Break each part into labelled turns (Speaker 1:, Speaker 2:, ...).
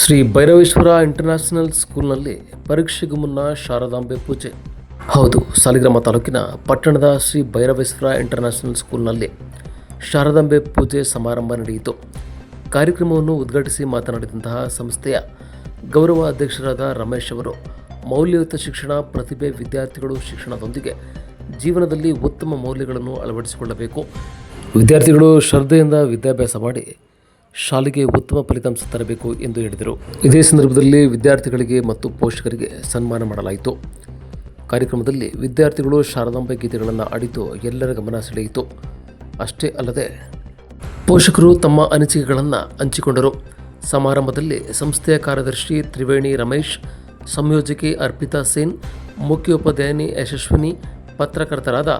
Speaker 1: Shri Bhairaveshwara international ಸ್ಕೂಲ್ನಲ್ಲಿ ಪರೀಕ್ಷೆಗೂ ಮುನ್ನ ಶಾರದಾಂಬೆ ಪೂಜೆ. ಹೌದು, ಸಾಲಿಗ್ರಾಮ ತಾಲೂಕಿನ ಪಟ್ಟಣದ ಶ್ರೀ ಭೈರವೇಶ್ವರ ಇಂಟರ್ನ್ಯಾಷನಲ್ ಸ್ಕೂಲ್ನಲ್ಲಿ ಶಾರದಾಂಬೆ ಪೂಜೆ ಸಮಾರಂಭ ನಡೆಯಿತು. ಕಾರ್ಯಕ್ರಮವನ್ನು ಉದ್ಘಾಟಿಸಿ ಮಾತನಾಡಿದಂತಹ ಸಂಸ್ಥೆಯ ಗೌರವ ಅಧ್ಯಕ್ಷರಾದ ರಮೇಶ್ ಅವರು, ಮೌಲ್ಯಯುತ ಶಿಕ್ಷಣ, ಪ್ರತಿಭೆ ವಿದ್ಯಾರ್ಥಿಗಳು ಶಿಕ್ಷಣದೊಂದಿಗೆ ಜೀವನದಲ್ಲಿ ಉತ್ತಮ ಮೌಲ್ಯಗಳನ್ನು ಅಳವಡಿಸಿಕೊಳ್ಳಬೇಕು. ವಿದ್ಯಾರ್ಥಿಗಳು ಶ್ರದ್ಧೆಯಿಂದ ವಿದ್ಯಾಭ್ಯಾಸ ಮಾಡಿ ಶಾಲೆಗೆ ಉತ್ತಮ ಫಲಿತಾಂಶ ತರಬೇಕು ಎಂದು ಹೇಳಿದರು. ಇದೇ ಸಂದರ್ಭದಲ್ಲಿ ವಿದ್ಯಾರ್ಥಿಗಳಿಗೆ ಮತ್ತು ಪೋಷಕರಿಗೆ ಸನ್ಮಾನ ಮಾಡಲಾಯಿತು. ಕಾರ್ಯಕ್ರಮದಲ್ಲಿ ವಿದ್ಯಾರ್ಥಿಗಳು ಶಾರದಾಂಬೆ ಗೀತೆಗಳನ್ನು ಆಡಿದ್ದು ಎಲ್ಲರ ಗಮನ ಸೆಳೆಯಿತು. ಅಷ್ಟೇ ಅಲ್ಲದೆ ಪೋಷಕರು ತಮ್ಮ ಅನಿಸಿಕೆಗಳನ್ನು ಹಂಚಿಕೊಂಡರು. ಸಮಾರಂಭದಲ್ಲಿ ಸಂಸ್ಥೆಯ ಕಾರ್ಯದರ್ಶಿ ತ್ರಿವೇಣಿ ರಮೇಶ್, ಸಂಯೋಜಕಿ ಅರ್ಪಿತಾ ಸೇನ್, ಮುಖ್ಯೋಪಾಧ್ಯಾಯಿನಿ Yashaswini, ಪತ್ರಕರ್ತರಾದ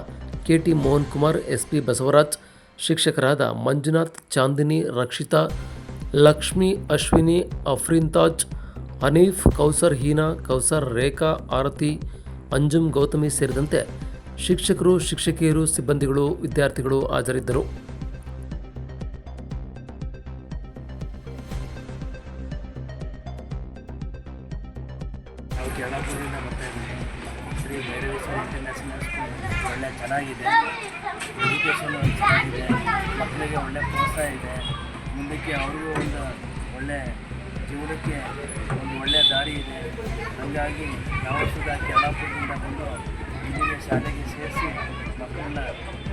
Speaker 1: K T Mohan Kumar, S P Basavaraj ಶಿಕ್ಷಕರಾದ ಮಂಜುನಾಥ್, ಚಾಂದಿನಿ, ರಕ್ಷಿತಾ, ಲಕ್ಷ್ಮಿ, ಅಶ್ವಿನಿ, ಅಫ್ರಿಂತಾಜ್ ತಾಜ್ ಹನೀಫ್, ಕೌಸರ್ ಹೀನಾ, ಕೌಸರ್ ರೇಖಾ, ಆರತಿ, ಅಂಜುಮ್ ಗೌತಮಿ ಸೇರಿದಂತೆ ಶಿಕ್ಷಕರು, ಶಿಕ್ಷಕಿಯರು, ಸಿಬ್ಬಂದಿಗಳು, ವಿದ್ಯಾರ್ಥಿಗಳು ಹಾಜರಿದ್ದರು.
Speaker 2: ಚೆನ್ನಾಗಿದೆ. ಇದೆ. ಮುಂದಕ್ಕೆ ಅವ್ರಿಗೂ ಒಂದು ಒಳ್ಳೆ ಜೀವನಕ್ಕೆ ಒಂದು ಒಳ್ಳೆಯ ದಾರಿ ಇದೆ. ಹಾಗಾಗಿ ನಾವು ಸುಧಾ ಕೆಲಾಪುರದಿಂದ ಬಂದು ಇಲ್ಲಿಗೆ ಶಾಲೆಗೆ ಸೇರಿಸಿ ಮಕ್ಕಳನ್ನ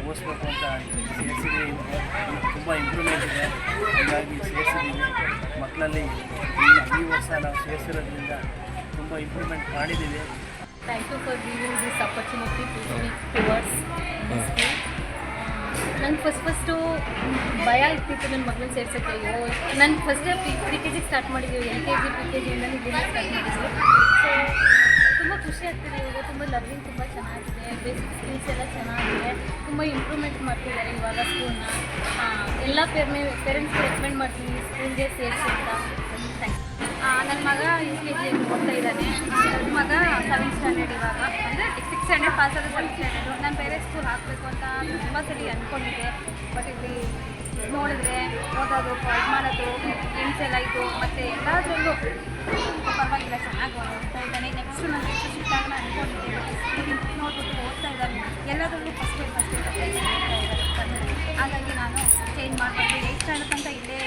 Speaker 2: ಓದಿಸ್ಬೇಕು ಅಂತ ಸೇರಿಸಿದ್ದೀವಿ ತುಂಬ ಇಂಪ್ರೂವ್ಮೆಂಟ್ ಇದೆ. ಹಾಗಾಗಿ ಸೇರಿಸಿದ್ದೀವಿ ಮಕ್ಕಳಲ್ಲಿ ಈ- ವರ್ಷ ನಾವು ಸೇರಿಸಿರೋದ್ರಿಂದ ತುಂಬ ಇಂಪ್ರೂವ್ಮೆಂಟ್ ಮಾಡಿದ್ದೀವಿ
Speaker 3: thank you for giving this opportunity to speak ನಂಗೆ ಫಸ್ಟ್ ಫಸ್ಟು ಭಯ ಇರ್ತಿತ್ತು ನನ್ನ ಮಗಳನ್ನ ಸೇರ್ಸೋಕ್ಕೆ. ಅಯ್ಯೋ, ನಾನು ಫಸ್ಟ್ ಪಿ ಪ್ರಿ ಕೆ ಜಿಗೆ ಸ್ಟಾರ್ಟ್ ಮಾಡಿದ್ದೀವಿ L K G P K ಜಿಯಿಂದ ಇದನ್ನು ಸ್ಟಾರ್ಟ್ ಮಾಡಿದ್ವಿ ಸೊ ತುಂಬ ಖುಷಿ ಆಗ್ತಿದೆ ಇವಾಗ, ತುಂಬ ಲರ್ನಿಂಗ್ ತುಂಬ ಚೆನ್ನಾಗಿದೆ ಬೇಸಿಕ್ ಸ್ಕಿಲ್ಸ್ ಎಲ್ಲ ಚೆನ್ನಾಗಿದೆ, ತುಂಬ ಇಂಪ್ರೂವ್ಮೆಂಟ್ ಮಾಡ್ತಿದ್ದಾರೆ ಇವಾಗ ಸ್ಕೂಲ್ನ ಎಲ್ಲ ಪೇರ್ಮೆ ಪೇರೆಂಟ್ಸ್ ರೆಕಮೆಂಡ್ ಮಾಡ್ತೀನಿ ಸ್ಕೂಲ್ಗೆ ಸೇರಿಸಿ ಅಂತ. ನನ್ನ ಮಗ ಯು ಕೆ ಜಿಯಲ್ಲಿ ಓದ್ತಾ ಇದ್ದಾನೆ. ಮಗ ಸೆವೆಂತ್ ಸ್ಟ್ಯಾಂಡರ್ಡ್ ಇವಾಗ. ಅಂದರೆ ಸಿಕ್ಸ್ ಸ್ಟ್ಯಾಂಡರ್ಡ್ ಪಾಸ್ ಆದರೆ ಸೆವೆಂತ್ ಸ್ಟ್ಯಾಂಡರ್ಡು ನಾನು ಬೇರೆ ಸ್ಕೂಲ್ ಹಾಕಬೇಕು ಅಂತ ತುಂಬ ಸರಿ ಅಂದ್ಕೊಂಡಿದ್ದೆ ಬಟ್ ಇಲ್ಲಿ ನೋಡಿದ್ರೆ ಓದೋದು ಇದು ಮಾಡೋದು ಗೇಮ್ಸ್ ಎಲ್ಲ ಇದು, ಮತ್ತು ಎಲ್ಲದರಲ್ಲೂ ಪರವಾಗಿಲ್ಲ, ಚೆನ್ನಾಗಿ ಓದ್ತಾ ಇದ್ದಾನೆ. ನೆಕ್ಸ್ಟ್ ನಾನು ಎಷ್ಟು ಸಿಕ್ಕಾಗ ನಾನು ಅಂದ್ಕೊಂಡಿದ್ದೆ ನೋಡ್ಬಿಟ್ಟು ಓದ್ತಾ ಇದ್ದಾನೆ. ಎಲ್ಲದರಲ್ಲೂ ಫಸ್ಟ್ ಫಸ್ಟ್ ಹಾಗಾಗಿ ನಾನು ಚೇಂಜ್ ಮಾಡಬಾರ್ದು. ಏಟ್ ಸ್ಟ್ಯಾಂಡರ್ಡ್ ಅಂತ ಇಲ್ಲೇ